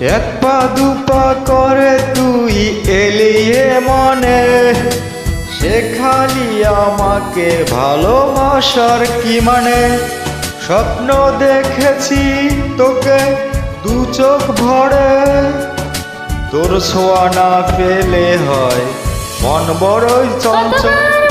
এক পা দু পা করে তুই এলিয়ে মনে। সেখানি আমাকে ভালোবাসার কি মানে? স্বপ্ন দেখেছি তোকে দু চোখ ভরে। তোর ছোঁয়া না পেলে হয় মন বড়ই চঞ্চল।